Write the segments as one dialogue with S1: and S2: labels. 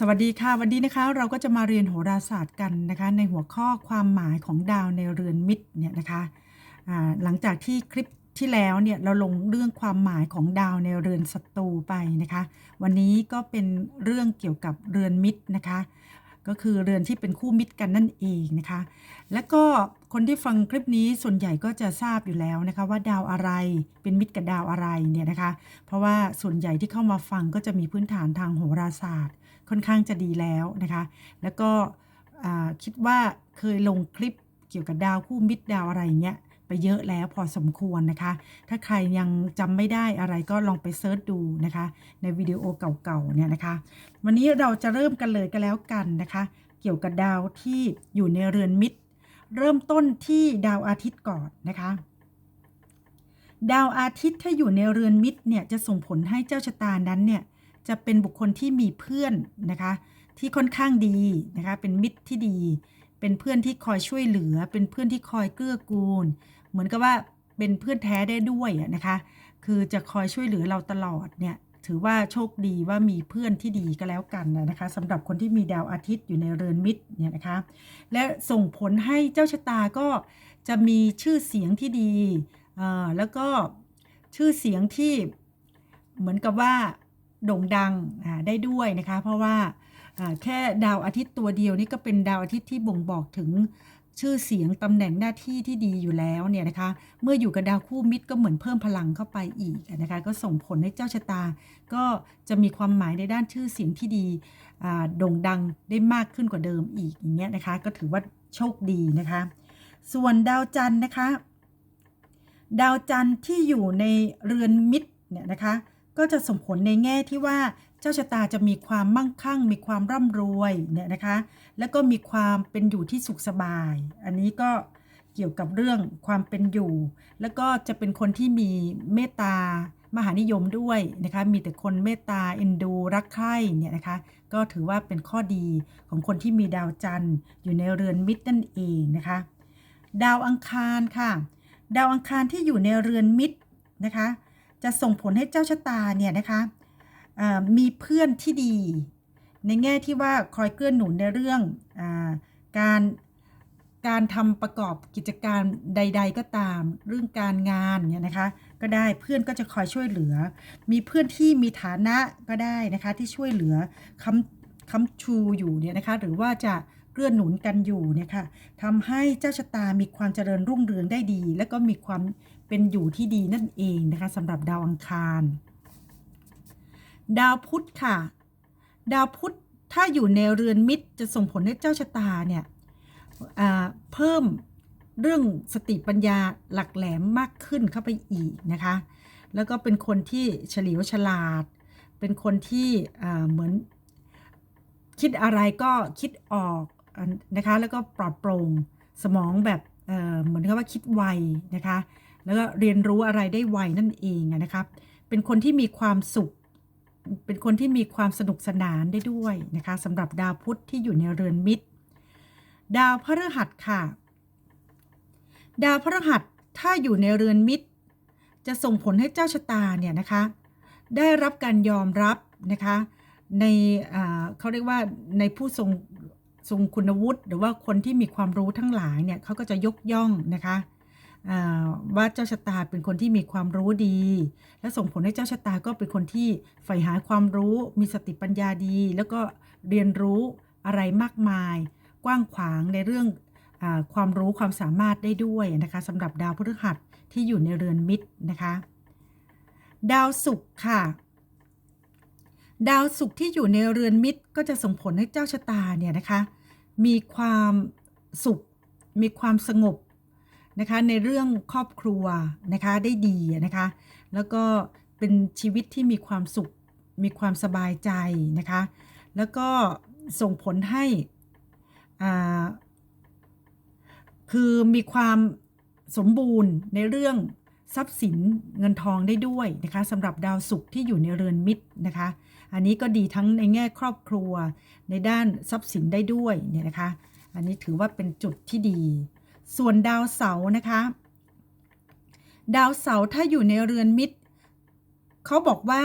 S1: สวัสดีค่ะ วันนี้นะคะเราก็จะมาเรียนโหราศาสตร์กันนะคะ ในหัวข้อความหมายของดาวในเรือนมิตรเนี่ยนะคะหลังจากที่คลิปที่แล้วเนี่ยเราลงเรื่องความหมายของดาวในเรือนศัตรูไปนะคะ วันนี้ก็เป็นเรื่องเกี่ยวกับเรือนมิตรนะคะ ก็คือเรือนที่เป็นคู่มิตรกันนั่นเองนะคะ และก็คนที่ฟังคลิปนี้ส่วนใหญ่ก็จะทราบอยู่แล้วนะคะ ว่าดาวอะไรเป็นมิตรกับดาวอะไรเนี่ยนะคะ เพราะว่าส่วนใหญ่ที่เข้ามาฟังก็จะมีพื้นฐานทางโหราศาสตร์ ค่อนข้างจะดีแล้วนะคะ แล้วก็คิดว่าเคยลงคลิปเกี่ยวกับดาวคู่มิตรดาวอะไรเงี้ย ไปเยอะแล้วพอสมควรนะคะ ถ้าใครยังจำไม่ได้อะไรก็ลองไปเซิร์ชดูนะคะ ในวิดีโอเก่าๆเนี่ยนะคะ วันนี้เราจะเริ่มกันเลยก็แล้วกันนะคะ เกี่ยวกับดาวที่อยู่ในเรือนมิตร เริ่มต้นที่ดาวอาทิตย์ก่อนนะคะดาวอาทิตย์ถ้าอยู่ในเรือนมิตรเนี่ยจะส่งผลให้เจ้าชะตานั้นเนี่ยจะเป็นบุคคลที่มีเพื่อนนะคะ ที่ค่อนข้างดีนะคะเป็นมิตรที่ดี เป็นเพื่อนที่คอยช่วยเหลือ เป็นเพื่อนที่คอยเกื้อกูล เหมือนกับว่าเป็นเพื่อนแท้ได้ด้วยนะคะ คือจะคอยช่วยเหลือเราตลอดเนี่ย ถือว่าโชคดีว่ามีเพื่อนที่ดีก็แล้วกันนะคะสำหรับคนที่มีดาวอาทิตย์อยู่ในเรือนมิตรเนี่ยนะคะ และส่งผลให้เจ้าชะตาก็จะมีชื่อเสียงที่ดีอ่อแล้วก็ชื่อเสียงที่เหมือนกับว่าโด่งดังอ่าได้ด้วยนะคะ เพราะว่า แค่ดาวอาทิตย์ตัวเดียวนี่ก็เป็นดาวอาทิตย์ที่บ่งบอกถึงชื่อเสียงตำแหน่งหน้าที่ที่ดีอยู่แล้วเนี่ยนะคะ เมื่ออยู่กับดาวคู่มิตรก็เหมือนเพิ่มพลังเข้าไปอีกนะคะ ก็ส่งผลให้เจ้าชะตา ก็จะมีความหมายในด้านชื่อเสียงที่ดีโด่งดังได้มากขึ้นกว่าเดิมอีกอย่างเงี้ยนะคะ ก็ถือว่าโชคดีนะคะ ส่วนดาวจันทร์นะคะ ดาวจันทร์ที่อยู่ในเรือนมิตรเนี่ยนะคะ ก็จะส่งผลในแง่ที่ว่า จ้าชะตาจะมีความมั่งคั่ง มีความร่ำรวยเนี่ยนะคะ แล้วก็มีความเป็นอยู่ที่สุขสบาย อันนี้ก็เกี่ยวกับเรื่องความเป็นอยู่ แล้วก็จะเป็นคนที่มีเมตตามหานิยมด้วยนะคะ มีแต่คนเมตตาเอ็นดูรักใคร่เนี่ยนะคะ ก็ถือว่าเป็นข้อดีของคนที่มีดาวจันทร์อยู่ในเรือนมิตรนั่นเองนะคะ ดาวอังคารค่ะ ดาวอังคารที่อยู่ในเรือนมิตรนะคะ จะส่งผลให้เจ้าชะตาเนี่ยนะคะ มีเพื่อนที่ดี ในแง่ที่ว่าคอยเกื้อหนุนในเรื่องอการการทำประกอบกิจการใด ๆ ก็ตาม เรื่องการงานเนี่ยนะคะก็ได้เพื่อนก็จะคอยช่วยเหลือ มีเพื่อนที่มีฐานะก็ได้นะคะที่ช่วยเหลือคำคำชูอยู่เนี่ยนะคะหรือว่าจะเกื้อหนุนกันอยู่เนี่ยค่ะทำให้เจ้าชะตามีความเจริญรุ่งเรืองได้ดี และก็มีความเป็นอยู่ที่ดีนั่นเองนะคะสำหรับดาวอังคาร ดาวพุธค่ะ ดาวพุธถ้าอยู่ในเรือนมิตรจะส่งผลให้เจ้าชะตาเนี่ยเพิ่มเรื่องสติปัญญาหลักแหลมมากขึ้นเข้าไปอีกนะคะ แล้วก็เป็นคนที่เฉลียวฉลาด เป็นคนที่เหมือนคิดอะไรก็คิดออกนะคะ แล้วก็ปลอดโปร่งสมองแบบเเหมือนกับว่าคิดไวนะคะ แล้วก็เรียนรู้อะไรได้ไวนั่นเองนะครับเป็นคนที่มีความสุข เป็นคนที่มีความสนุกสนานได้ด้วยนะคะสำหรับดาวพุธที่อยู่ในเรือนมิตร ดาวพฤหัสค่ะ ดาวพฤหัสถ้าอยู่ในเรือนมิตร จะส่งผลให้เจ้าชะตาเนี่ยนะคะได้รับการยอมรับนะคะในเขาเรียกว่าในผู้ทรงทรงคุณวุฒิหรือว่าคนที่มีความรู้ทั้งหลายเนี่ยเขาก็จะยกย่องนะคะ ว่าเจ้าชะตาเป็นคนที่มีความรู้ดี และส่งผลให้เจ้าชะตาก็เป็นคนที่ใฝ่หาความรู้ มีสติปัญญาดี แล้วก็เรียนรู้อะไรมากมาย กว้างขวางในเรื่องอความรู้ความสามารถได้ด้วยนะคะสำหรับดาวพฤหัสที่อยู่ในเรือนมิตรนะคะ ดาวศุกร์ค่ะ ดาวศุกร์ที่อยู่ในเรือนมิตร ก็จะส่งผลให้เจ้าชะตาเนี่ยนะคะ มีความสุข มีความสงบ นะคะในเรื่องครอบครัวนะคะได้ดีนะคะแล้วก็เป็นชีวิตที่มีความสุขมีความสบายใจนะคะแล้วก็ส่งผลให้อ่าคือมีความสมบูรณ์ในเรื่องทรัพย์สินเงินทองได้ด้วยนะคะสำหรับดาวศุกร์ที่อยู่ในเรือนมิตรนะคะ อันนี้ก็ดีทั้งในแง่ครอบครัวในด้านทรัพย์สินได้ด้วยเนี่ยนะคะ อันนี้ถือว่าเป็นจุดที่ดี ส่วนดาวเสาร์นะคะ ดาวเสาร์ถ้าอยู่ในเรือนมิตรเขาบอกว่า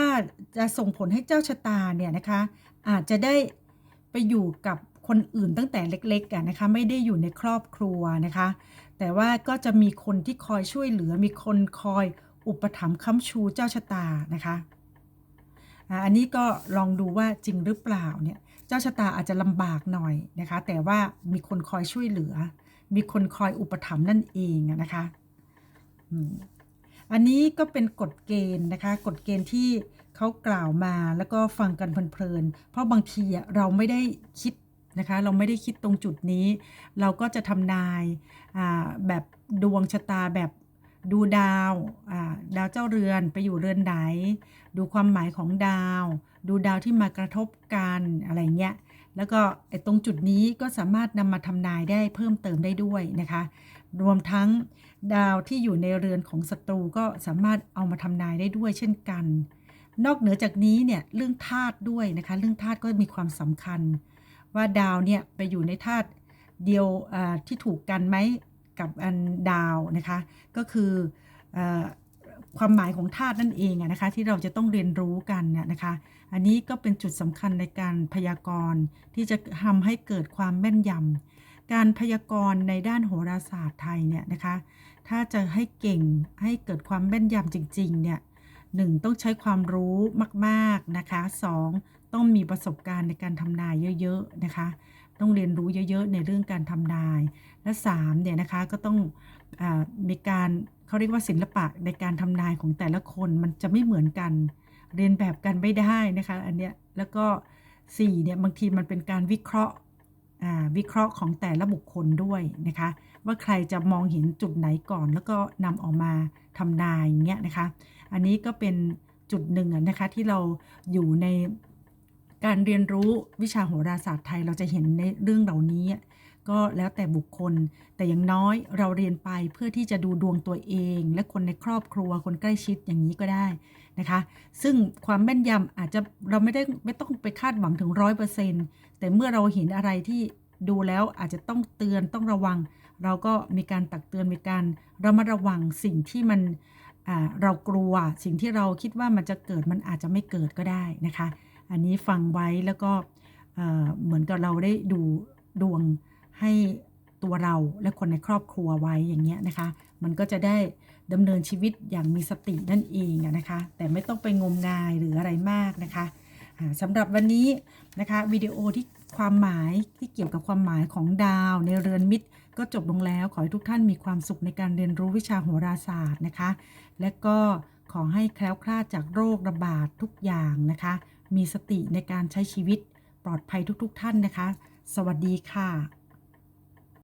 S1: จะส่งผลให้เจ้าชะตาเนี่ยนะคะ อาจจะได้ไปอยู่กับคนอื่นตั้งแต่เล็กๆนะคะ ไม่ได้อยู่ในครอบครัวนะคะ แต่ว่าก็จะมีคนที่คอยช่วยเหลือมีคนคอยอุปถัมภ์ค้ำชูเจ้าชะตานะคะอันนี้ก็ลองดูว่าจริงหรือเปล่าเนี่ย จ้าชะตาอาจจะลำบากหน่อยนะคะ แต่ว่ามีคนคอยช่วยเหลือ มีคนคอยอุปถัมภ์นั่นเองนะคะอันนี้ก็เป็นกฎเกณฑ์นะคะกฎเกณฑ์ที่เขากล่าวมาแล้วก็ฟังกันเพลินๆเพราะบางทีเราไม่ได้คิดนะคะเราไม่ได้คิดตรงจุดนี้ เราก็จะทำนายแบบดวงชะตาแบบ ดูดาวดาวเจ้าเรือนไปอยู่เรือนไหน ดูความหมายของดาว ดูดาวที่มากระทบกันอะไรเงี้ย แล้วก็ตรงจุดนี้ก็สามารถนำมาทำนายได้เพิ่มเติมได้ด้วยนะคะ รวมทั้งดาวที่อยู่ในเรือนของศัตรูก็สามารถเอามาทำนายได้ด้วยเช่นกัน นอกเหนือจากนี้เนี่ยเรื่องธาตุด้วยนะคะ เรื่องธาตุก็มีความสำคัญ ว่าดาวเนี่ยไปอยู่ในธาตุเดียวอ่าที่ถูกกันไหม กับอันดาวนะคะ ก็คืออความหมายของธาตุนั่นเองนะคะที่เราจะต้องเรียนรู้กันนะนะคะ อันนี้ก็เป็นจุดสำคัญในการพยากรณ์ที่จะทำให้เกิดความแม่นยำการพยากรณ์ในด้านโหราศาสตร์ไทยเนี่ยนะคะ ถ้าจะให้เก่งให้เกิดความแม่นยำจริงๆเนี่ยหนึ่งต้องใช้ความรู้มาก ๆนะคะสองต้องมีประสบการณ์ในการทำนายเยอะ ๆ นะคะ ต้องเรียนรู้เยอะๆ ในเรื่องการทำนาย และ3เนี่ยนะคะก็ต้องอมีการเขาเรียกว่าศิลปะในการทำนายของแต่ละคนมันจะไม่เหมือนกัน เรียนแบบกันไม่ได้นะคะอันเนี้ยแล้วก็4เนี่ยบางทีมันเป็นการวิเคราะห์วิเคราะห์ของแต่ละบุคคลด้วยนะคะว่าใครจะมองเห็นจุดไหนก่อน แล้วก็นำออกมาทำนายอย่างเงี้ยนะคะ อันนี้ก็เป็นจุดหนึ่งนะคะที่เราอยู่ใน การเรียนรู้วิชาโหราศาสตร์ไทยเราจะเห็นในเรื่องเหล่านี้ ก็แล้วแต่บุคคล แต่อย่างน้อยเราเรียนไปเพื่อที่จะดูดวงตัวเอง และคนในครอบครัวคนใกล้ชิดอย่างนี้ก็ได้นะคะ ซึ่งความแม่นยำอาจจะเราไม่ได้ไม่ต้องไปคาดหวังถึงร้อยเปอร์เซ็นต์แต่เมื่อเราเห็นอะไรที่ดูแล้วอาจจะต้องเตือนต้องระวัง เราก็มีการตักเตือนมีการระมัดระวังสิ่งที่มันเรากลัวสิ่งที่เราคิดว่ามันจะเกิดมันอาจจะไม่เกิดก็ได้นะคะ อันนี้ฟังไว้แล้วก็เหมือนกับเราได้ดูดวงให้ตัวเราและคนในครอบครัวไว้อย่างเงี้ยนะคะ มันก็จะได้ดำเนินชีวิตอย่างมีสตินั่นเองนะคะ แต่ไม่ต้องไปงมงายหรืออะไรมากนะคะสำหรับวันนี้นะคะวิดีโอที่ความหมายที่เกี่ยวกับความหมายของดาวในเรือนมิตร ก็จบลงแล้วขอให้ทุกท่านมีความสุขในการเรียนรู้วิชาโหราศาสตร์นะคะ และก็ขอให้แคล้วคลาดจากโรคระบาดทุกอย่างนะคะ มีสติในการใช้ชีวิตปลอดภัยทุก ๆทท่านนะคะ สวัสดีค่ะ